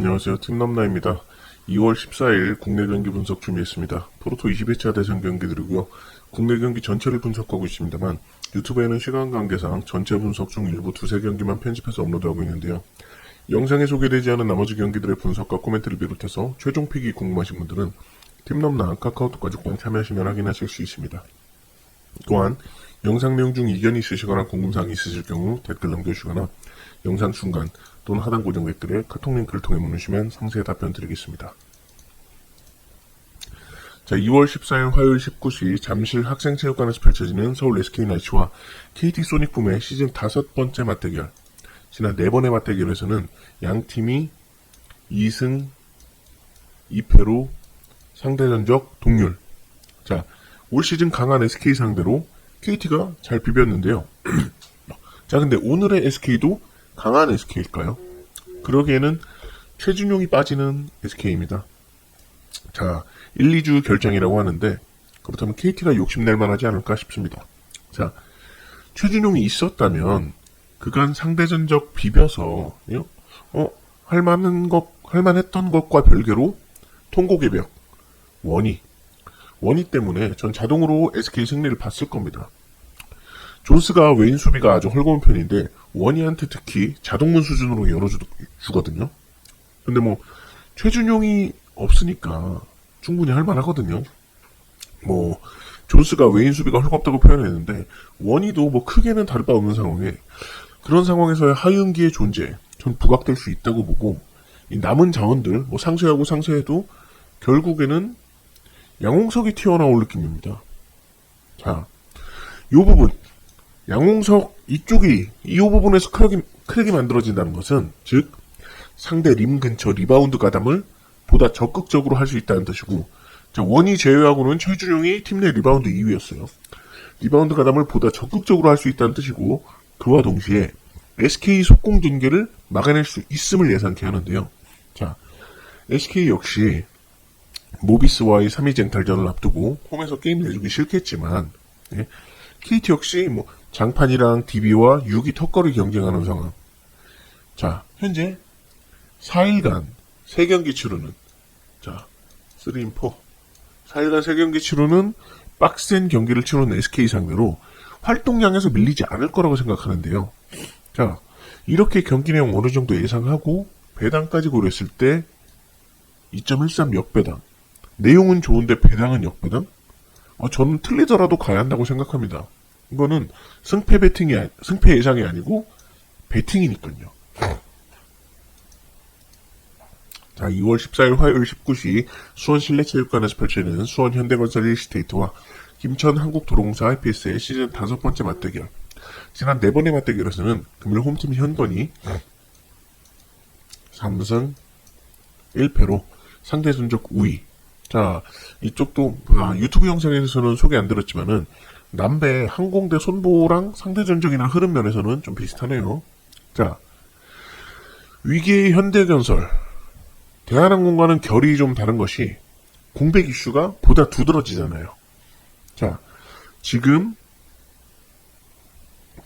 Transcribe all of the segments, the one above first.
안녕하세요. 팀남나입니다. 2월 14일 국내 경기 분석 준비했습니다. 프로토 20회차 대선 경기들이고요. 국내 경기 전체를 분석하고 있습니다만 유튜브에는 시간 관계상 전체 분석 중 일부 두세 경기만 편집해서 업로드하고 있는데요. 영상에 소개되지 않은 나머지 경기들의 분석과 코멘트를 비롯해서 최종 픽이 궁금하신 분들은 팀넘나 카카오톡 가족방 참여하시면 확인하실 수 있습니다. 또한 영상 내용 중 이견이 있으시거나 궁금사항이 있으실 경우 댓글 남겨주시거나 영상 중간 또는 하단 고정 댓글에 카톡 링크를 통해 문의주시면 상세히 답변 드리겠습니다. 자, 2월 14일 화요일 19시 잠실 학생체육관에서 펼쳐지는 서울 SK나이츠와 KT 소닉붐의 시즌 다섯 번째 맞대결. 지난 네 번의 맞대결에서는 양 팀이 2승 2패로 상대 전적 동률. 자, 올 시즌 강한 SK 상대로 KT가 잘 비볐는데요. 자, 근데 오늘의 SK도 강한 SK일까요? 그러기에는 최준용이 빠지는 SK입니다. 자, 1, 2주 결정이라고 하는데 그렇다면 KT가 욕심낼 만하지 않을까 싶습니다. 자, 최준용이 있었다면 그간 상대 전적 비벼서 어, 할 만한 것, 할 만했던 것과 별개로 통곡의 벽, 원희, 원희 때문에 전 자동으로 SK 승리를 봤을 겁니다. 존스가 외인 수비가 아주 헐거운 편인데 원희한테 특히 자동문 수준으로 열어주거든요. 근데 뭐 최준용이 없으니까 충분히 할만하거든요. 뭐 존스가 외인 수비가 헐겁다고 표현했는데 원희도 뭐 크게는 다를 바 없는 상황에 그런 상황에서의 하윤기의 존재 전 부각될 수 있다고 보고 이 남은 자원들 뭐 상쇄하고 상쇄해도 결국에는 양홍석이 튀어나올 느낌입니다. 자, 요 부분 양홍석 이쪽이 이 부분에서 크랙이, 크랙이 만들어진다는 것은 즉 상대 림 근처 리바운드 가담을 보다 적극적으로 할 수 있다는 뜻이고 자, 원이 제외하고는 최준용이 팀 내 리바운드 2위였어요. 리바운드 가담을 보다 적극적으로 할 수 있다는 뜻이고 그와 동시에 SK 속공 전개를 막아낼 수 있음을 예상케 하는데요. 자, SK 역시 모비스와의 3위 쟁탈전을 앞두고 홈에서 게임 내주기 싫겠지만 예, KT 역시 뭐 장판이랑 DB와 6위 턱걸이 경쟁하는 상황. 자, 현재 4일간 3경기 치르는 자, 3인 4 4일간 3경기 치르는 빡센 경기를 치르는 SK 상대로 활동량에서 밀리지 않을 거라고 생각하는데요. 자, 이렇게 경기 내용 어느 정도 예상하고 배당까지 고려했을 때 2.13 역배당. 내용은 좋은데 배당은 역배당? 어, 저는 틀리더라도 가야 한다고 생각합니다. 이거는 승패 배팅이 승패 예상이 아니고 배팅이니까요. 자, 2월 14일 화요일 19시 수원 실내체육관에서 펼쳐지는 수원 현대건설 일시테이트와 김천 한국도로공사 IPS의 시즌 다섯 번째 맞대결. 지난 네 번의 맞대결에서는 금일 홈팀 현건이 3승 1패로 상대 전적 우위. 자, 이쪽도 아, 유튜브 영상에서는 소개 안 들었지만은 남배 항공대 손보랑 상대 전적이나 흐름 면에서는 좀 비슷하네요. 자, 위기의 현대건설 대한항공과는 결이 좀 다른 것이 공백 이슈가 보다 두드러지잖아요. 자, 지금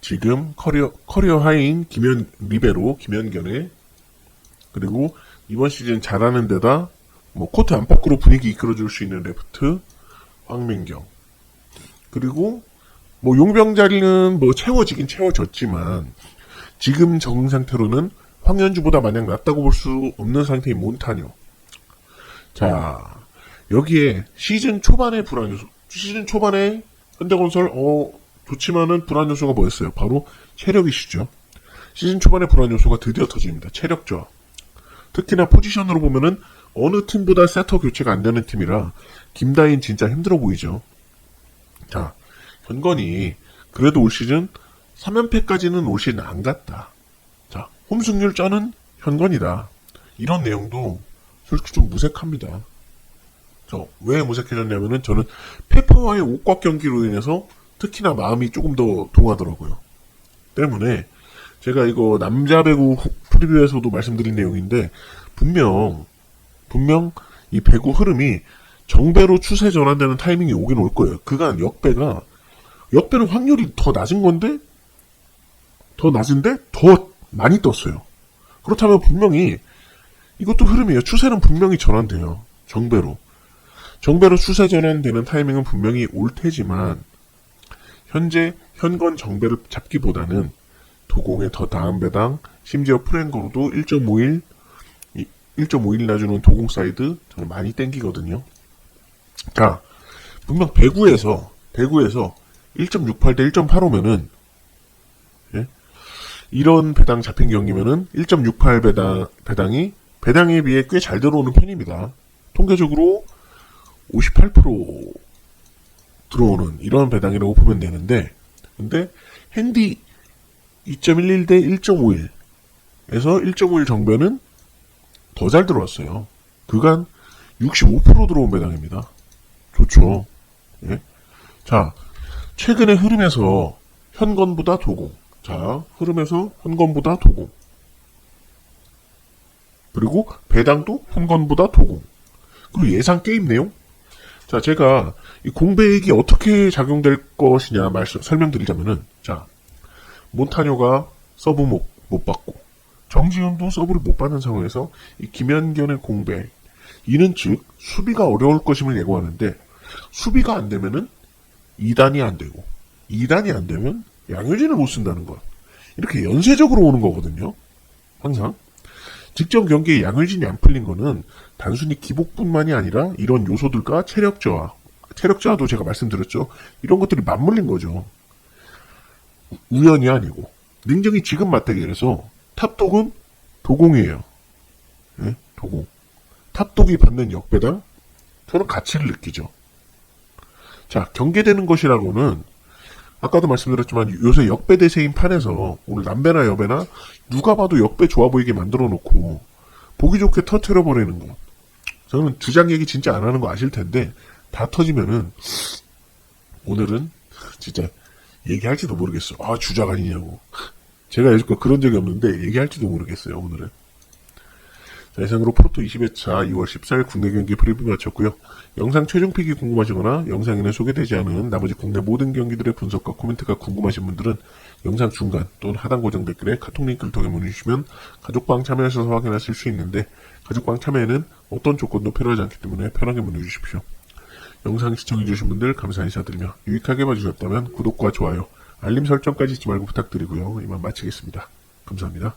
지금 커리어 커리어 하이인 김현 리베로 김현견에 그리고 이번 시즌 잘하는 데다 뭐 코트 안팎으로 분위기 이끌어줄 수 있는 레프트 황민경 그리고 뭐 용병 자리는 뭐 채워지긴 채워졌지만 지금 적응 상태로는 황현주보다 마냥 낫다고 볼 수 없는 상태인 몬타뇨. 자 여기에 시즌 초반의 불안 요소, 시즌 초반에 현대건설 어 좋지만은 불안 요소가 뭐였어요? 바로 체력 이슈죠. 시즌 초반의 불안 요소가 드디어 터집니다. 체력 저하. 특히나 포지션으로 보면은 어느 팀보다 세터 교체가 안 되는 팀이라 김다인 진짜 힘들어 보이죠. 자, 현건이 그래도 올 시즌 3연패까지는 올 시즌 안 갔다. 자, 홈승률 쩌는 현건이다. 이런 내용도 솔직히 좀 무색합니다. 저, 왜 무색해졌냐면은 저는 페퍼와의 옥곽 경기로 인해서 특히나 마음이 조금 더 동하더라고요. 때문에 제가 이거 남자 배구 후- 프리뷰에서도 말씀드린 내용인데 분명 분명 이 배구 흐름이 정배로 추세 전환되는 타이밍이 오긴 올 거예요. 그간 역배가 역배는 확률이 더 낮은 건데 더 낮은데 더 많이 떴어요. 그렇다면 분명히 이것도 흐름이에요. 추세는 분명히 전환돼요. 정배로. 정배로 추세 전환되는 타이밍은 분명히 올 테지만 현재 현건 정배를 잡기보다는 도공의 더 다음 배당, 심지어 프랭거로도 1.51, 1.51 나주는 도공 사이드 저는 많이 땡기거든요. 자, 분명 배구에서 배구에서 1.68 대 1.85면은 예? 이런 배당 잡힌 경기면은 1.68 배당 배당이 배당에 비해 꽤 잘 들어오는 편입니다. 통계적으로 58% 들어오는 이런 배당이라고 보면 되는데 근데 핸디 2.11 대 1.51에서 1.51 정배는 더 잘 들어왔어요. 그간 65% 들어온 배당입니다. 좋죠. 예. 자, 최근의 흐름에서 현건보다 도공. 자, 흐름에서 현건보다 도공. 그리고 배당도 현건보다 도공. 그리고 예상 게임 내용? 자, 제가 이 공배액이 어떻게 작용될 것이냐 말씀, 설명드리자면은, 자, 몬타뇨가 서브 못, 못 받고, 정지훈도 서브를 못 받는 상황에서 이 김현견의 공배, 이는 즉, 수비가 어려울 것임을 예고하는데, 수비가 안 되면은 2단이 안 되고, 2단이 안 되면 양효진을 못 쓴다는 것. 이렇게 연쇄적으로 오는 거거든요. 항상. 직전 경기에 양효진이 안 풀린 거는 단순히 기복뿐만이 아니라 이런 요소들과 체력 저하, 체력 저하도 제가 말씀드렸죠. 이런 것들이 맞물린 거죠. 우연이 아니고. 능정이 지금 맞대결에서 탑독은 도공이에요. 예? 도공. 탑독이 받는 역배당? 저는 가치를 느끼죠. 자, 경계되는 것이라고는 아까도 말씀드렸지만 요새 역배 대세인 판에서 오늘 남배나 여배나 누가 봐도 역배 좋아 보이게 만들어 놓고 보기 좋게 터트려 버리는 거. 저는 주장 얘기 진짜 안 하는 거 아실 텐데 다 터지면은 오늘은 진짜 얘기할지도 모르겠어. 아 주작 아니냐고. 제가 여지껏 그런 적이 없는데 얘기할지도 모르겠어요 오늘은. 자, 이상으로 프로토 20회차 2월 14일 국내 경기 프리뷰 마쳤고요. 영상 최종 픽이 궁금하시거나 영상에는 소개되지 않은 나머지 국내 모든 경기들의 분석과 코멘트가 궁금하신 분들은 영상 중간 또는 하단 고정 댓글에 카톡 링크를 통해 문의 주시면 가족방 참여하셔서 확인하실 수 있는데 가족방 참여에는 어떤 조건도 필요하지 않기 때문에 편하게 문의 주십시오. 영상 시청해주신 분들 감사 인사드리며 유익하게 봐주셨다면 구독과 좋아요, 알림 설정까지 잊지 말고 부탁드리고요. 이만 마치겠습니다. 감사합니다.